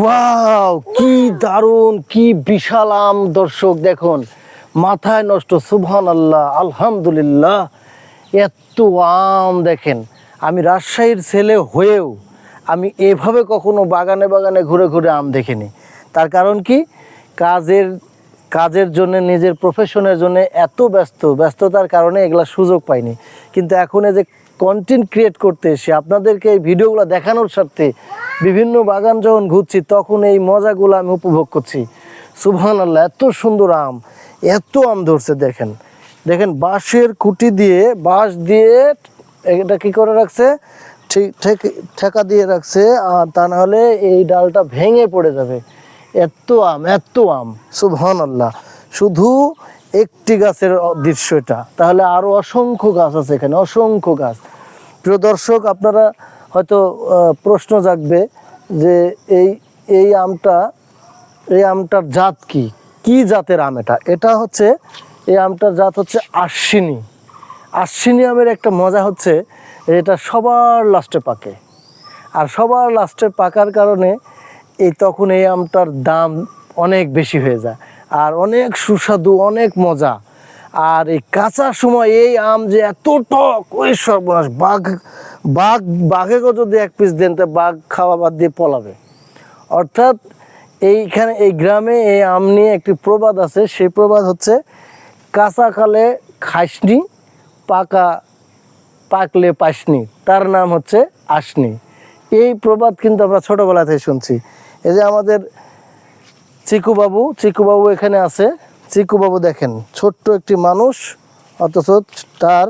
Wow কি দারুণ, কি বিশাল আম দর্শক দেখুন। মাথায় নষ্ট সুবহান আল্লাহ আলহামদুলিল্লাহ। এত আম দেখেন, আমি রাজশাহীর ছেলে হয়েও আমি এভাবে কখনো বাগানে বাগানে ঘুরে ঘুরে আম দেখিনি। তার কারণ কি? কাজের কাজের জন্য, নিজের প্রফেশনের জন্য এত ব্যস্ত। ব্যস্ততার কারণে এগুলা সুযোগ পাইনি। কিন্তু এখন যে কন্টেন্ট ক্রিয়েট করতে এসে, আপনাদেরকে এই ভিডিওগুলো দেখানোর স্বার্থে বিভিন্ন বাগান যখন ঘুরছি, তখন এই মজাগুলো আমি উপভোগ করছি। সুবহান আল্লাহ এত সুন্দর আম, এত আম ধরছে, দেখেন। দেখেন, বাঁশের কুটি দিয়ে, বাঁশ দিয়ে এটা কি করে রাখছে? ঠেক- ঠেকা দিয়ে রাখছে, আর তা নাহলে এই ডালটা ভেঙে পড়ে যাবে। এত আম এত আম। সুবহান আল্লাহ শুধু একটি গাছের দৃশ্য এটা। তাহলে আরও অসংখ্য গাছ আছে এখানে, অসংখ্য গাছ। প্রিয় দর্শক, আপনারা হয়তো প্রশ্ন জাগবে যে এই এই আমটা, এই আমটার জাত কি? কি জাতের আম এটা? এটা হচ্ছে, এই আমটার জাত হচ্ছে আশ্বিনী। আশ্বিনী আমের একটা মজা হচ্ছে, এটা সবার লাস্টে পাকে। আর সবার লাস্টে পাকার কারণে এই তখন এই আমটার দাম অনেক বেশি হয়ে যায়। আর অনেক সুস্বাদু, অনেক মজা। আর এই কাঁচা সময় এই আম যে এত টক, ওই সর্বনাশ। বাঘ বাঘ, বাঘেকেও যদি এক পিস দেন, তা বাঘ খাওয়া বাদ দিয়ে পলাবে। অর্থাৎ এইখানে, এই গ্রামে এই আম নিয়ে একটি প্রবাদ আছে। সেই প্রবাদ হচ্ছে, কাঁচা কালে খাসনি, পাকা পাকলে পাসনি, তার নাম হচ্ছে আসনি। এই প্রবাদ কিন্তু আমরা ছোটবেলা থেকে শুনছি। এই যে আমাদের চিকু বাবু চিকু বাবু এখানে আছে। চিকু বাবু দেখেন, ছোট্ট একটি মানুষ, অথচ তার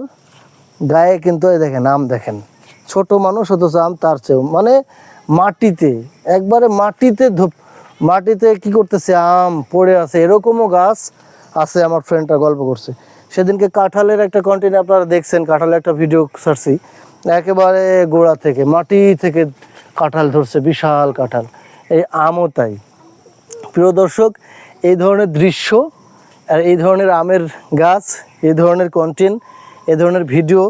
গায়ে কিন্তু এই দেখেন, আম দেখেন। ছোট মানুষ, অথচ আম তার চেয়েও। মানে মাটিতে, একবারে মাটিতে মাটিতে কি করতেছে? আম পড়ে আছে। এরকমও গাছ আছে, আমার ফ্রেন্ডটা গল্প করছে। সেদিনকে কাঁঠালের একটা কন্টেন্ট আপনারা দেখছেন, কাঁঠালের একটা ভিডিও ছাড়ছি। একেবারে গোড়া থেকে, মাটি থেকে কাঁঠাল ধরছে, বিশাল কাঁঠাল। এই আমও তাই। প্রিয় দর্শক, এই ধরনের দৃশ্য আর এই ধরনের আমের গাছ, এই ধরনের কন্টেন্ট এই ধরনের ভিডিও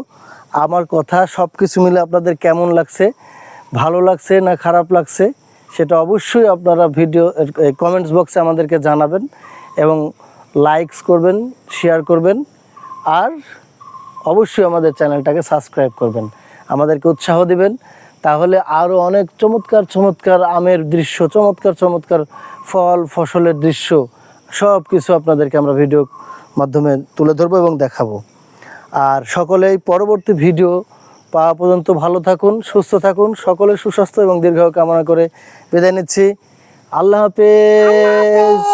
আমার কথা সব কিছু মিলে আপনাদের কেমন লাগছে, ভালো লাগছে না খারাপ লাগছে, সেটা অবশ্যই আপনারা ভিডিও কমেন্টস বক্সে আমাদেরকে জানাবেন এবং লাইকস করবেন শেয়ার করবেন আর অবশ্যই আমাদের চ্যানেলটাকে সাবস্ক্রাইব করবেন। আমাদেরকে উৎসাহ দিবেন। তাহলে আরও অনেক চমৎকার চমৎকার আমের দৃশ্য, চমৎকার চমৎকার ফল, ফসলের দৃশ্য সব কিছু আপনাদেরকে আমরা ভিডিও মাধ্যমে তুলে ধরবো এবং দেখাবো। আর সকলেই পরবর্তী ভিডিও পাওয়া পর্যন্ত ভালো থাকুন, সুস্থ থাকুন সকলে সুস্বাস্থ্য এবং দীর্ঘ কামনা করে বিদায় নিচ্ছি। আল্লাহ হাফেজ।